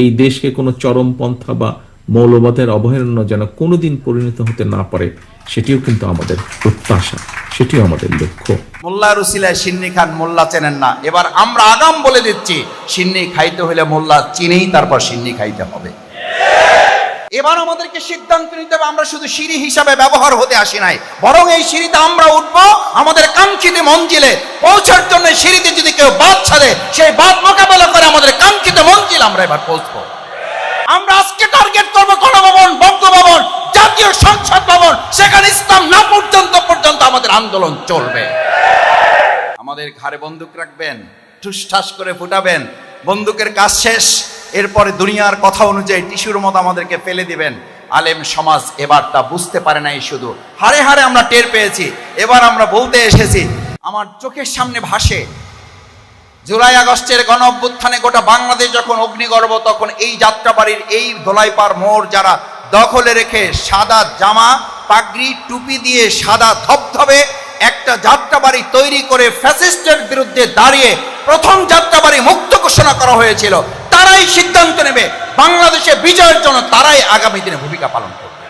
এই দেশকে কোনো চরমপন্থা বা মৌলবাদের অভয়ারণ্য যেন কোনোদিন পরিণত হতে না পারে, সেটিও কিন্তু আমাদের প্রত্যাশা, সেটিও আমাদের লক্ষ্য। মোল্লা রুসিলা সিন্নি খান মোল্লা চেনেন না। এবার আমরা আগাম বলে দিচ্ছি, সিন্নি খাইতে হলে মোল্লা চিনেই তারপর সিন্নি খাইতে হবে। এবার আমাদেরকে সিদ্ধান্ত নিতে হবে, আমরা শুধু সিঁড়ি হিসাবে ব্যবহার হতে আসি নাই। বরং এই সিঁড়িতে আমরা উঠবো, আমাদের কাঙ্ক্ষিত মঞ্জিলে পৌঁছার জন্য সিঁড়িতে যদি কেউ বাদ ছাড়ে, সেই বাদ মোকাবেলা করে আমাদের কাঙ্ক্ষিত মঞ্জিল আমরা এবার পৌঁছবো। আমরা আজকে টার্গেট করব গণভবন, বঙ্গভবন, জাতীয় সংসদ ভবন, সেখানে ইসলাম না পর্যন্ত পর্যন্ত আমাদের আন্দোলন চলবে। আমাদের ঘাড়ে বন্দুক রাখবেন, ঠুসঠাস করে ফুটাবেন, বন্দুকের কাজ শেষ। এরপরে দুনিয়ার কথা অনুযায়ী টিস্যুর মতো আমাদেরকে ফেলে দিবেন। আলেম সমাজ এবার তা বুঝতে পারে নাই শুধু। হারে হারে আমরা টের পেয়েছি। এবার আমরা বলতে এসেছি, আমার চোখের সামনে ভাসে। জুলাই আগস্টের গণ অভ্যুত্থানে গোটা বাংলাদেশ যখন অগ্নিগর্ভ, তখন এই যাত্রাবাড়ির এই দোলাইপার মোড় যারা দখলে রেখে সাদা জামা, পাগড়ি, টুপি দিয়ে সাদা ধবধবে, একটা যাত্রাবাড়ি তৈরি করে ফ্যাসিস্টের বিরুদ্ধে দাঁড়িয়ে প্রথম যাত্রাবাড়ি মুক্ত ঘোষণা করা হয়েছিল। তারাই সিদ্ধান্ত নেবে। বাংলাদেশে বিজয়ের জন্য তারাই আগামী দিনে ভূমিকা পালন করবে।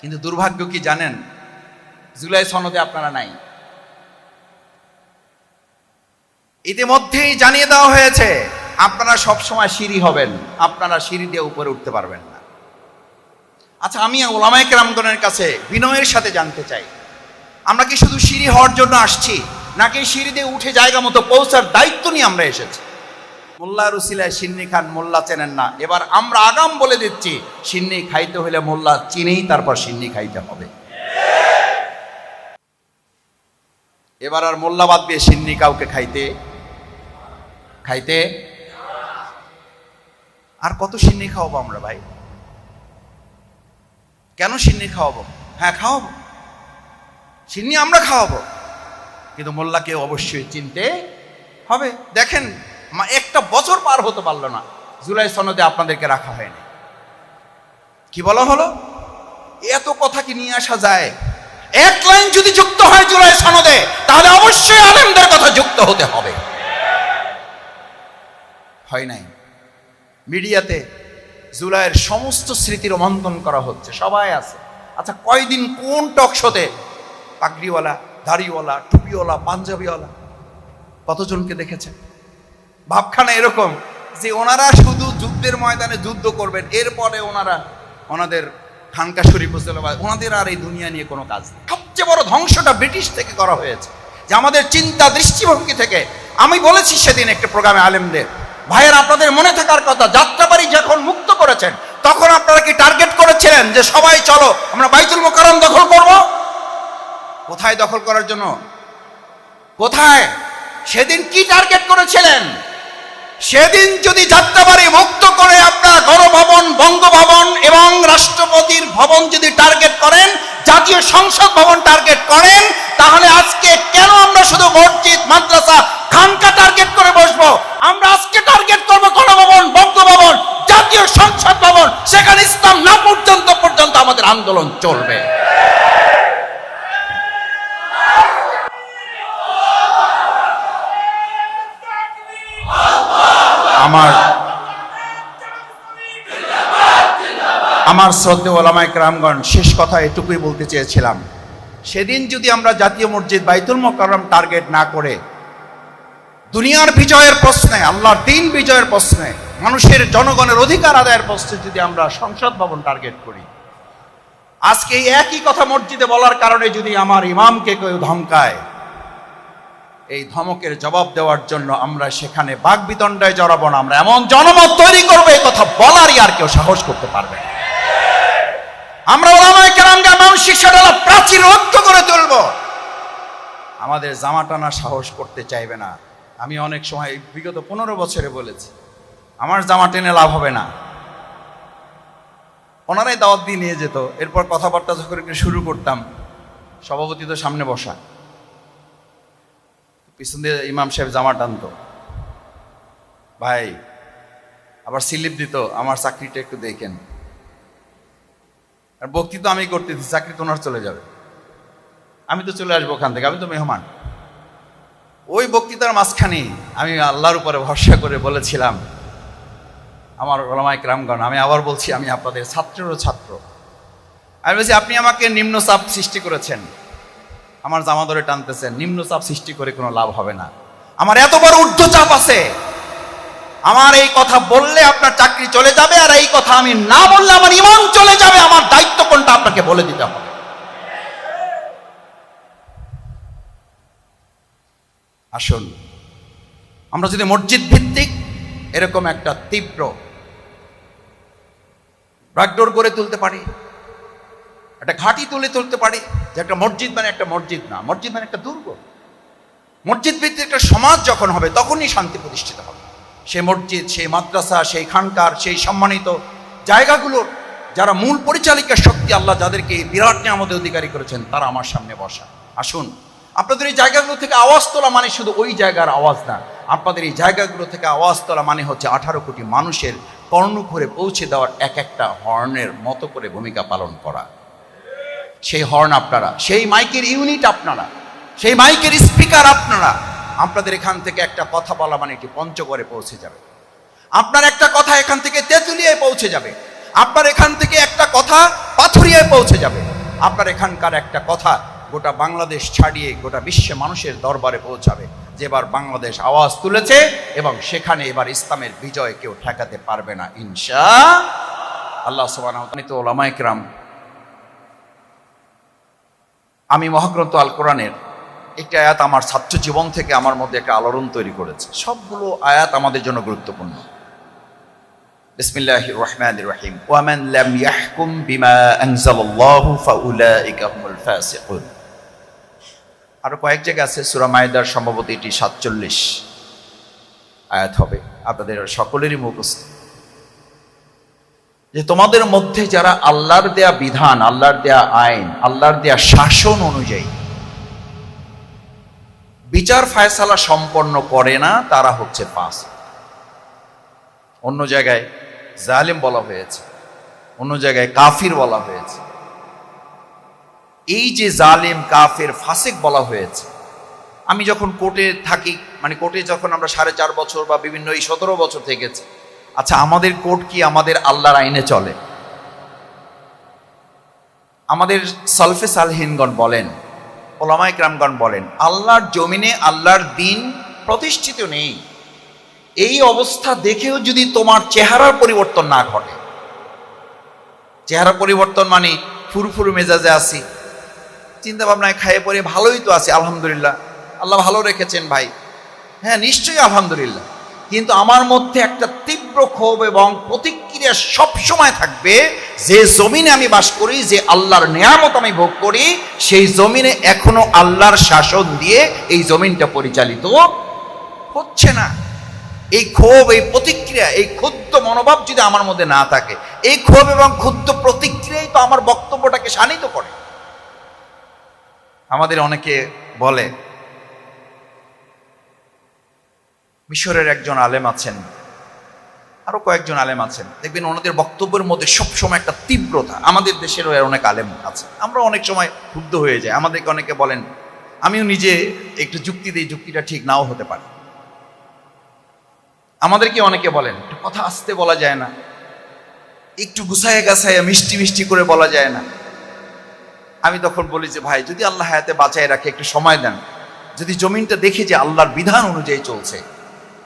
কিন্তু দুর্ভাগ্য কি জানেন? জুলাই সনদে আপনারা নাই। ইতিমধ্যেই জানিয়ে দেওয়া হয়েছে, আপনারা সব সময় সিঁড়ি হবেন, আপনারা সিঁড়ি দিয়ে উপরে উঠতে পারবেন না। আচ্ছা আমি ওলামায়ক রামগণের কাছে বিনয়ের সাথে জানতে চাই। আমরা কি শুধু সিঁড়ি হওয়ার জন্য আসছি, নাকি সিঁড়ি দিয়ে উঠে জায়গা মতো পৌঁছার দায়িত্ব নিয়ে আমরা এসেছি? মোল্লা রুসিলায় সিন্নি খান, মোল্লা চেনেন না। এবার আমরা আগাম বলে দিচ্ছি, সিন্নি খাইতে হলে মোল্লা চিনেই তারপর সিন্নি খাইতে হবে। এবার আর মোল্লাবাদ দিয়ে সিন্নি কাউকে খাইতে খাইতে? আর কত সিন্নি খাওয়াবো আমরা ভাই? কেন সিন্নি খাওয়াবো? হ্যাঁ খাওয়াবো। সিন্নি আমরা খাওয়াবো। কিন্তু মোল্লাকে অবশ্যই চিনতে হবে। দেখেন একটা বছর পার হতে পারল না। জুলাই সনদে আপনাদেরকে রাখা হয়নি। কি বলা হলো? এত কথা কি নিয়ে আসা যায়? এক লাইন যদি যুক্ত হয় জুলাই সনদে, তাহলে অবশ্যই আলেমদের কথা যুক্ত হতে হবে। হয় নাই? মিডিয়াতে জুলাইয়ের সমস্ত স্মৃতি রোমন্থন করা হচ্ছে। সবাই আছে। আচ্ছা কয়দিন কোন টক শোতে? পাগড়িওয়ালা, দাড়িওয়ালা, টুপিওয়ালা, পাঞ্জাবিওয়ালা, কতজনকে দেখেছেন? ভাবখানা এরকম যে ওনারা শুধু যুদ্ধের ময়দানে যুদ্ধ করবেন, এরপরে ওনারা ওনাদের খানকা শরীফ ওনাদের আর এই দুনিয়া নিয়ে কোনো কাজ নেই। সবচেয়ে বড় ধ্বংসটা ব্রিটিশ থেকে করা হয়েছে, যে আমাদের চিন্তা দৃষ্টিভঙ্গি থেকে। আমি বলেছি সেদিন একটা প্রোগ্রামে আলেমদের, ভাইয়ের, আপনাদের মনে থাকার কথা, যাত্রাবাড়ি যখন মুক্ত করেছেন, তখন আপনারা কি টার্গেট করেছিলেন যে সবাই চলো, আমরা বাইতুল মোকারম দখল করব? কোথায় দখল করার জন্য? কোথায়? সেদিন কি টার্গেট করেছিলেন? সেদিন যদি যাত্রাবাড়ি মুক্ত করে আপনার গণভবন, বঙ্গভবন এবং রাষ্ট্রপতির ভবন যদি টার্গেট করেন, জাতীয় সংসদ ভবন টার্গেট করেন, তাহলে আজকে কেন আমরা শুধু মসজিদ, মাদ্রাসা, খানকা টার্গেট করে বসবো? আমরা আজকে টার্গেট করব গণভবন, বঙ্গভবন, জাতীয় সংসদ ভবন। সেখানে ইসলাম না পর্যন্ত পর্যন্ত আমাদের আন্দোলন চলবে। আমার আমার শ্রদ্ধে ওলামায় রামগণ শেষ কথা এটুকুই বলতে চেয়েছিলাম। সেদিন যদি আমরা জাতীয় মসজিদ বাইতুল মোকাররম টার্গেট না করে, দুনিয়ার বিজয়ের প্রশ্নে, আল্লাহর দিন বিজয়ের প্রশ্নে, মানুষের জনগণের অধিকার আদায়ের প্রশ্নে যদি আমরা সংসদ ভবন টার্গেট করি, আজকে এই একই কথা মসজিদে বলার কারণে যদি আমার ইমামকে কেউ ধমকায় এই ধমকের জবাব দেওয়ার জন্য আমরা সেখানে বাঘ বিতণ্ডায় জড়াবো না। আমরা এমন জনমত তৈরি করব, এই কথা বলারই আর কেউ সাহস করতে পারবে না। আমরা ওলামায় কেরামকে মানসিক সেটালা প্রাচীর রক্ত করে তুলব। আমাদের জামা টানা সাহস করতে চাইবে না। আমি অনেক সময়, বিগত পনেরো বছরে বলেছি, আমার জামা টেনে লাভ হবে না। ওনারাই দাওয়াত দিয়ে নিয়ে যেত। এরপর কথাবার্তা যখন শুরু করতাম, সভাপতি তো সামনে বসা। পিছন দিয়ে ইমাম সাহেব জামা টানতো। ভাই, আবার স্লিপ দিত, আমার চাকরিটা একটু দেখেন। আর বক্তৃতা আমি করতেছি, চাকরি তো ওনার চলে যাবে। আমি তো চলে আসব ওখান থেকে, আমি তো মেহমান। ওই বক্তৃতার মাঝখানে আমি আল্লাহর উপরে ভরসা করে বলেছিলাম, আমার ওলামাইক রামগণ আমি আবার বলছি, আমি আপনাদের ছাত্রেরও ছাত্র। আমি বলছি, আপনি আমাকে নিম্ন চাপ সৃষ্টি করেছেন। আমার জামা ধরে টানতেছেন নিম্ন চাপ সৃষ্টি করে কোনো লাভ হবে না। আমার এত বড় ঊর্ধ্ব চাপ আছে। আমার এই কথা বললে আপনার চাকরি চলে যাবে আর এই কথা আমি না বললে আমার ইমান চলে যাবে, আমার দায়িত্ব কোনটা আপনাকে বলে দিতে হবে। আসুন, আমরা যদি মসজিদ ভিত্তিক এরকম একটা তীব্র ব্রাকডোর করে তুলতে পারি একটা ঘাঁটি তুলে তুলতে পারি যে একটা মসজিদ মানে একটা মসজিদ না। মসজিদ মানে একটা দুর্গ। মসজিদ ভিত্তিক একটা সমাজ যখন হবে, তখনই শান্তি প্রতিষ্ঠিত হবে। সেই মসজিদ সেই মাদ্রাসা সেই খানকার সেই সম্মানিত জায়গাগুলোর যারা মূল পরিচালিকা শক্তি আল্লাহ যাদেরকে এই বিরাট নিয়ামতের অধিকারী করেছেন, তারা আমার সামনে বসা। আসুন, আপনাদের এই জায়গাগুলো থেকে আওয়াজ তোলা মানে শুধু ওই জায়গার আওয়াজ না। আপনাদের এই জায়গাগুলো থেকে আওয়াজ তোলা মানে হচ্ছে আঠারো কোটি মানুষের কর্ণঘরে পৌঁছে দেওয়ার এক একটা হর্নের মতো করে ভূমিকা পালন করা। সেই হর্ন আপনারা, সেই মাইকের ইউনিট আপনারা, সেই মাইকের স্পিকার আপনারা, আপনাদের এখান থেকে একটা কথা বলা মানে এটি পঞ্চগড়ে পৌঁছে যাবে। আপনার একটা কথা এখান থেকে তেঁতুলিয়ায় পৌঁছে যাবে। আপনার এখান থেকে একটা কথা পাথুরিয়ায় পৌঁছে যাবে। আপনার এখানকার একটা কথা গোটা বাংলাদেশ ছাড়িয়ে গোটা বিশ্বে মানুষের দরবারে পৌঁছাবে। যে এবার বাংলাদেশ আওয়াজ তুলেছে এবং সেখানে এবার ইসলামের বিজয় কেউ ঠেকাতে পারবে না, ইনশা আল্লাহ সোবান ওলামাইকরাম আমি মহাগ্রন্থ আল কোরআনের একটি আয়াত আমার ছাত্র জীবন থেকে আমার মধ্যে একটা আলোড়ন তৈরি করেছে। সবগুলো আয়াত আমাদের জন্য গুরুত্বপূর্ণ। বিসমিল্লাহির রহমানির রহিম। ওয়ামান লাম ইয়াহকুম বিমা আনজালাল্লাহু ফাউলাইকা হুমুল ফাসিকুন। আরও কয়েক জায়গা আছে, সূরা মাইদার সম্ভবত এটি 47 আয়াত হবে। আপনাদের সকলেরই মুখস্থ। যে তোমাদের মধ্যে যারা আল্লাহর দেয়া বিধান, আল্লাহর দেয়া আইন, আল্লাহর দেয়া শাসন অনুযায়ী বিচার ফায়সালা সম্পন্ন করে না, তারা হচ্ছে পাস অন্য জায়গায় জালিম বলা হয়েছে, অন্য জায়গায় কাফির বলা হয়েছে। এই যে জালিম, কাফের, ফাসেক বলা হয়েছে, আমি যখন কোর্টে থাকি মানে কোর্টে যখন আমরা সাড়ে চার বছর বা বিভিন্ন এই সতেরো বছর থেকেছি আচ্ছা আমাদের কোর্ট কি আমাদের আল্লাহর আইনে চলে? আমাদের সলফে সালহিনগণ বলেন ওলামাই ক্রামগণ বলেন, আল্লাহর জমিনে আল্লাহর দিন প্রতিষ্ঠিত নেই। এই অবস্থা দেখেও যদি তোমার চেহারার পরিবর্তন না ঘটে। চেহারা পরিবর্তন মানে ফুরফুর মেজাজে আছি চিন্তা ভাবনায় খাইয়ে পরে ভালোই তো আছি, আলহামদুলিল্লাহ। আল্লাহ ভালো রেখেছেন ভাই। হ্যাঁ নিশ্চয়ই আলহামদুলিল্লাহ। কিন্তু আমার মধ্যে একটা তীব্র ক্ষোভ এবং প্রতিক্রিয়া সব সময় থাকবে যে জমিনে আমি বাস করি, যে আল্লাহর নেয়ামত আমি ভোগ করি, সেই জমিনে এখনও আল্লাহর শাসন দিয়ে এই জমিনটা পরিচালিত হচ্ছে না। এই ক্ষোভ, এই প্রতিক্রিয়া, এই ক্ষুদ্র মনোভাব যদি আমার মধ্যে না থাকে, এই ক্ষোভ এবং ক্ষুদ্র প্রতিক্রিয়াই তো আমার বক্তব্যটাকে শানিত করে। আমাদের অনেকে বলে মিশরের একজন আলেম আছেন, আরও কয়েকজন আলেম আছেন। দেখবেন ওনাদের বক্তব্যের মধ্যে সবসময় একটা তীব্রতা। আমাদের দেশেরও অনেক আলেম আছে। আমরা অনেক সময় ক্ষুব্ধ হয়ে যাই। আমাদেরকে অনেকে বলেন, আমিও নিজে একটু যুক্তি দিই, যুক্তিটা ঠিক নাও হতে পারে। আমাদেরকে অনেকে বলেন, একটু কথা আসতে বলা যায় না। একটু গুছায় গাছায়, মিষ্টি মিষ্টি করে বলা যায় না। আমি তখন বলি যে, ভাই, যদি আল্লাহ হায়াতে বাঁচায় রাখে, একটু সময় দেন। যদি জমিনটা দেখে যে আল্লাহর বিধান অনুযায়ী চলছে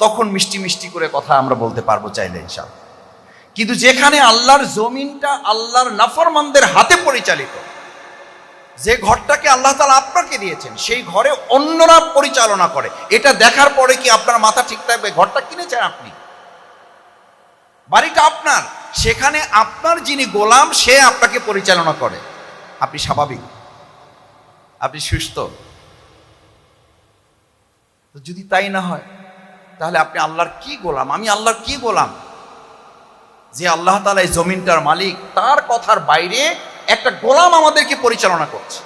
তখন মিষ্টি মিষ্টি করে কথা আমরা বলতে পারব চাইলে ইনশাল কিন্তু যেখানে আল্লাহর জমিনটা আল্লাহর নাফরমানদের হাতে পরিচালিত, যে ঘরটাকে আল্লাহ তালা আপনাকে দিয়েছেন, সেই ঘরে অন্যরা পরিচালনা করে। এটা দেখার পরে কি আপনার মাথা ঠিক থাকবে? ঘরটা কিনেছেন আপনি? বাড়িটা আপনার। সেখানে আপনার যিনি গোলাম, সে আপনাকে পরিচালনা করে। আপনি স্বাভাবিক? আপনি সুস্থ? যদি তাই না হয় তাহলে আপনি আল্লাহর কি গোলাম? আমি আল্লাহর কি গোলাম? যে আল্লাহ তালা এই জমিনটার মালিক, তার কথার বাইরে একটা গোলাম আমাদেরকে পরিচালনা করছে।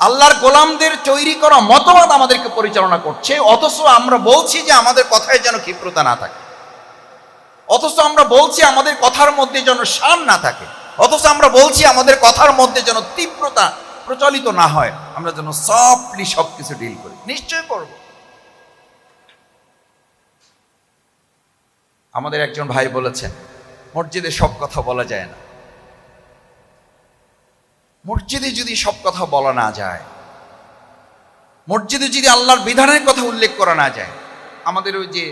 আল্লাহর গোলামদের তৈরি করা মতবাদ আমাদেরকে পরিচালনা করছে, অথচ আমরা বলছি যে আমাদের কথায় যেন ক্ষিপ্রতা না থাকে। অথচ আমরা বলছি আমাদের কথার মধ্যে যেন শান না থাকে। অথচ আমরা বলছি আমাদের কথার মধ্যে যেন তীব্রতা প্রচলিত না হয়। আমরা যেন সফটলি সব কিছু ডিল করি। নিশ্চয় করব। আমাদের একজন ভাই বলেছেন, মসজিদে সব কথা বলা যায় না। মসজিদে যদি সব কথা বলা না যায়, মসজিদে যদি আল্লাহর বিধানের কথা উল্লেখ করা না যায়, আমাদের ওই যে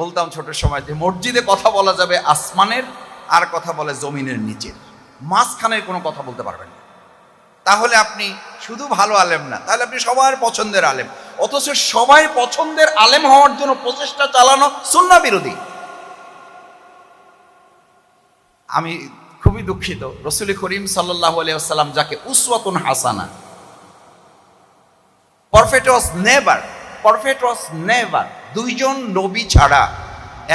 বলতাম ছোট সময় যে মসজিদে কথা বলা যাবে আসমানের, আর কথা বলে জমিনের নিচের মাঝখানের কোনো কথা বলতে পারবেন না। তাহলে আপনি শুধু ভালো আলেম না, তাহলে আপনি সবার পছন্দের আলেম। অথচ সবাই পছন্দের আলেম হওয়ার জন্য প্রচেষ্টা চালানো সুন্না বিরোধী। আমি খুবই দুঃখিত। রসুল করিম আলিয়াল্লাম যাকে উসওয়াতুন হাসানা perfect was never perfect was never দুইজন নবী ছাড়া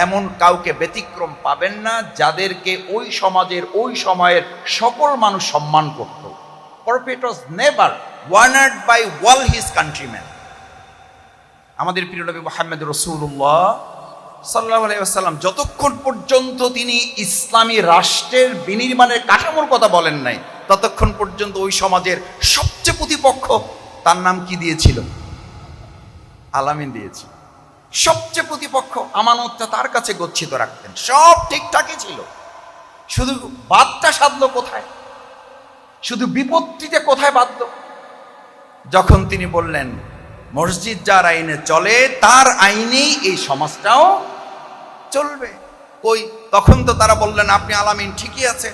এমন কাউকে ব্যতিক্রম পাবেন না যাদেরকে ওই সমাজের, ওই সময়ের সকল মানুষ সম্মান করত। Perfect was never honoured by all his countryman আমাদের প্রিয় নবী মোহাম্মদ রসুল্লাহ সাল্লাহ আলাইসাল্লাম যতক্ষণ পর্যন্ত তিনি ইসলামী রাষ্ট্রের বিনির্মাণের কাঠামোর কথা বলেন নাই, ততক্ষণ পর্যন্ত ওই সমাজের সবচেয়ে প্রতিপক্ষ তার নাম কি দিয়েছিল? আলামিন দিয়েছিল। সবচেয়ে প্রতিপক্ষ আমানতটা তার কাছে গচ্ছিত রাখতেন। সব ঠিকঠাকই ছিল। শুধু বাদটা সাধলো কোথায়? শুধু বিপত্তিতে কোথায় বাধ্য যখন তিনি বললেন মসজিদ যার আইনে চলে, তার আইনেই এই সমাজটাও চলবে। কই, তখন তো তারা বললেন, আপনি আলামিন ঠিকই আছে।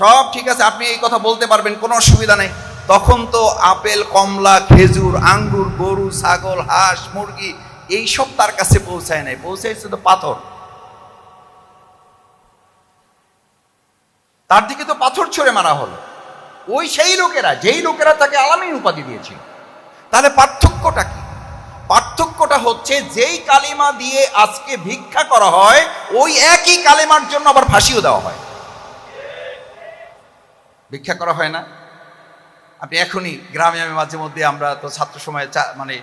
সব ঠিক আছে, আপনি এই কথা বলতে পারবেন, কোনো অসুবিধা নেই। তখন তো আপেল, কমলা, খেজুর, আঙ্গুর, গরু, ছাগল, হাঁস, মুরগি এই সব তার কাছে পৌঁছায় নাই। পৌঁছাইছে তো পাথর। তার দিকে তো পাথর ছড়ে মারা হলো। ওই সেই লোকেরা, যেই লোকেরা তাকে আলামিন উপাধি দিয়েছিল। তাহলে পার্থক্যটা কি? পার্থক্যটা হচ্ছে যেই কালিমা দিয়ে আজকে ভিক্ষা করা হয়, ওই একই কালিমার জন্য আবার ফাঁসিও দেওয়া হয়। ভিক্ষা করা হয় না? আপনি এখনই গ্রামে আমি মাঝে মধ্যে আমরা তো ছাত্র সময়ে মানে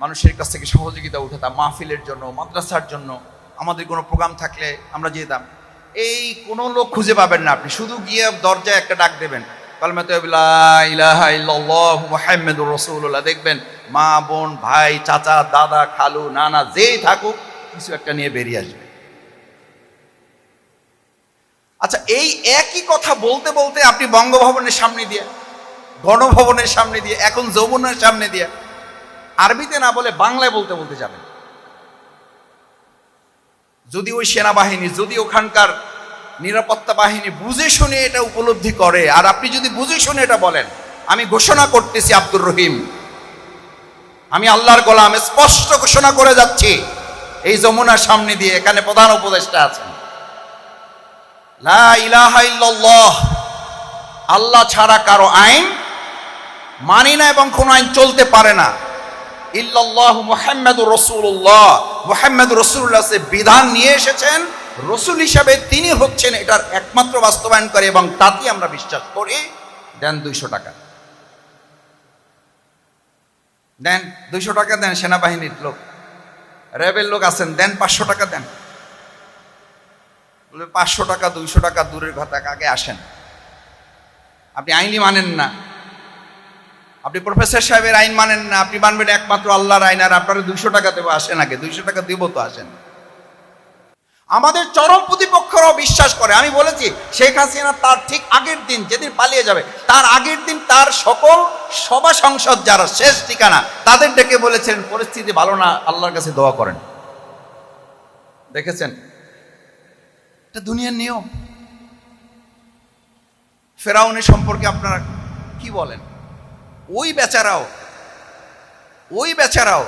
মানুষের কাছ থেকে সহযোগিতা উঠাতাম, মাহফিলের জন্য, মাদ্রাসার জন্য। আমাদের কোনো প্রোগ্রাম থাকলে আমরা যেতাম। এই কোনো লোক খুঁজে পাবেন না আপনি। শুধু গিয়ে দরজায় একটা ডাক দেবেন। দেখবেন মা, বোন, ভাই, চাচা, দাদা, খালু, নানা, যেই থাকুক, কিছু একটা নিয়ে বেরিয়ে আসবে। আচ্ছা এই একই কথা বলতে বলতে আপনি বঙ্গভবনের সামনে দিয়ে, গণভবনের সামনে দিয়ে, এখন যমুনার সামনে দিয়ে, আরবিতে না বলে বাংলায় বলতে বলতে যাবেন। যদি ওই সেনাবাহিনী, যদি ওখানকার নিরাপত্তা বাহিনী বুঝে শুনে এটা উপলব্ধি করে। আর আপনি যদি বুঝে শুনে এটা বলেন, আমি ঘোষণা করতেছি আব্দুর রহিম। আমি আল্লাহর গোলাম, স্পষ্ট ঘোষণা করে যাচ্ছি। এই যমুনার সামনে দিয়ে এখানে প্রধান উপদেষ্টা আছেন। আল্লাহ ছাড়া কারও আইন মানি না এবং কোন আইন চলতে পারে না। ইল্লাল্লাহ মুহাম্মাদুর রাসূলুল্লাহ। মুহাম্মাদুর রাসূলুল্লাহ সে বিধান নিয়ে এসেছেন। রসুল হিসাবে তিনি হচ্ছেন এটার একমাত্র বাস্তবায়ন করে এবং তাতে আমরা বিশ্বাস করি দেন দুইশো টাকা। দেন দুইশো টাকা দেন সেনাবাহিনীর লোক। র্যাবের লোক আছেন, দেন পাঁচশো টাকা দেন। পাঁচশো টাকা, দুইশো টাকা দূরের কথা আগে আসেন। আপনি আইনই মানেন না। আপনি প্রফেসর সাহেবের আইন মানেন না, আপনি মানবেন একমাত্র আল্লাহর আইন, আর আপনারা দুইশো টাকা দেবো, আসেন আগে। দুইশো টাকা দিব তো আসেন। আমাদের চরম প্রতিপক্ষরাও বিশ্বাস করে। আমি বলেছি, শেখ হাসিনা তার ঠিক আগের দিন যেদিন পালিয়ে যাবে, তার আগের দিন তার সকল সভা সংসদ যারা শেষ ঠিকানা, তাদের ডেকে বলেছেন, পরিস্থিতি ভালো না, আল্লাহর কাছে দোয়া করেন। দেখেছেন? এটা দুনিয়ার নিয়ম। ফেরাউনের সম্পর্কে আপনারা কি বলেন? ওই বেচারাও ওই বেচারাও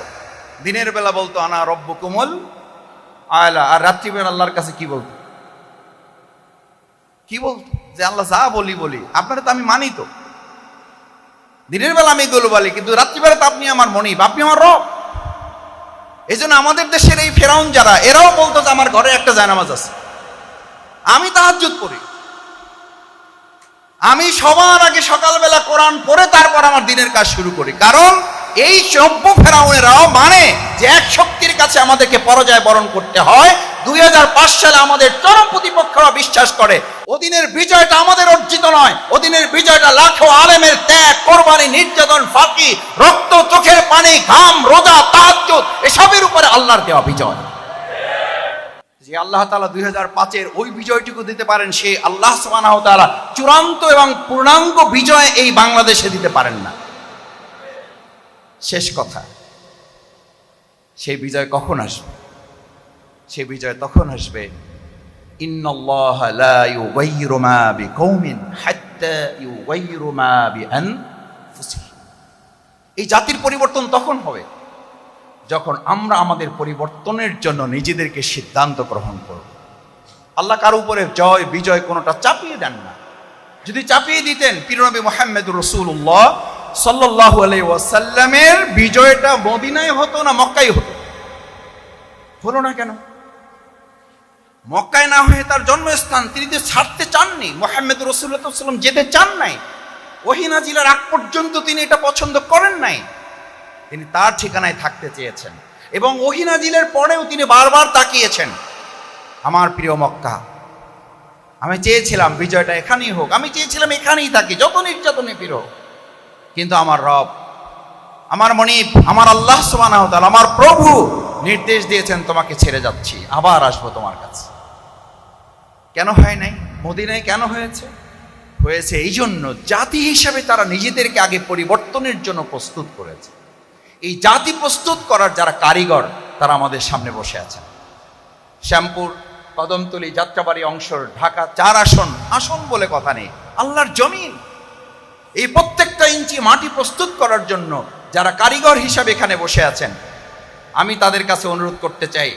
দিনের বেলা বলতো, আনা রব্য কুমল আয়লা, আর রাত্রিবেলা আল্লাহর কাছে কি বলতো? কি বলতো? যে আল্লাহ যা বলি বলি, আপনারা তো আমি মানি তো। দিনের বেলা আমি এগুলো বলি, কিন্তু রাত্রিবেলা তো আপনি আমার মনিব, আপনি আমার রব। এই জন্য আমাদের দেশের এই ফেরাউন যারা, এরাও বলতো যে আমার ঘরে একটা জায়নামাজ আছে। আমি তাহাজ্জুদ পড়ি আমি সবার আগে সকালবেলা কোরআন পড়ে তারপর আমার দিনের কাজ শুরু করি। কারণ এই সভ্য ফেরাউনেরাও মানে যে এক কাছে আমাদেরকে পরাজয় বরণ করতে হয়। দুই সালে আমাদের চরম প্রতিপক্ষরা বিশ্বাস করে ওদিনের বিজয়টা আমাদের অর্জিত নয় ওদিনের বিজয়টা লাখো আলেমের ত্যাগ, কোরবানি, নির্যাতন, ফাঁকি, রক্ত, চোখের পানি, ঘাম, রোজা, তাহাজ্জুদ, এসবের উপরে আল্লাহর দেওয়া বিজয়। যে আল্লাহ তালা দুই হাজার পাঁচের ওই বিজয়টুকু দিতে পারেন, সে আল্লাহ সুবাহ তালা চূড়ান্ত এবং পূর্ণাঙ্গ বিজয় এই বাংলাদেশে দিতে পারেন না। শেষ কথা। সেই বিজয় কখন আসবে? সেই বিজয় তখন আসবে এই জাতির পরিবর্তন তখন হবে, যখন আমরা আমাদের পরিবর্তনের জন্য নিজেদেরকে সিদ্ধান্ত গ্রহণ করব। আল্লাহ কার উপরে জয়, বিজয় কোনোটা চাপিয়ে দেন না। যদি চাপিয়ে দিতেন, পিরনবী মোহাম্মদ রসুল্লাহ সাল্লাহ ওয়াসাল্লামের বিজয়টা মদিনায় হতো না মক্কাই হতো? হলো না কেন? মক্কায় না হয়ে তার জন্মস্থান তিনি যে ছাড়তে চাননি, মোহাম্মদ রসুল্লাহাম যেতে চান নাই ওহিনা জেলার আগ পর্যন্ত তিনি এটা পছন্দ করেন নাই, তিনি তার ঠিকানায় থাকতে চেয়েছেন এবং ওহিনা জিলের পরেও তিনি বারবার তাকিয়েছেন, আমার প্রিয় মক্কা, আমি চেয়েছিলাম বিজয়টা এখানেই হোক, আমি চেয়েছিলাম এখানেই থাকি, যত নির্যাতনে ফিরো কিন্তু আমার রব, আমার মনিব, আমার আল্লাহ সুবহানাহু ওয়া আমার প্রভু নির্দেশ দিয়েছেন তোমাকে ছেড়ে যাচ্ছি, আবার আসব তোমার কাছে। কেন হয় নাই? মদিনায় কেন হয়েছে? হয়েছে এই জন্য জাতি হিসাবে তারা নিজেদেরকে আগে পরিবর্তনের জন্য প্রস্তুত করেছে। এই জাতি প্রস্তুত করার যারা কারিগর, তারা আমাদের সামনে বসে আছেন। শ্যামপুর কদমতলি যাত্রাবাড়ি অংশর ঢাকা চার আসন আসন বলে কথা নেই, আল্লাহর জমিন। এই প্রত্যেকটা ইঞ্চি মাটি প্রস্তুত করার জন্য যারা কারিগর হিসাবে এখানে বসে আছেন, আমি তাদের কাছে অনুরোধ করতে চাই।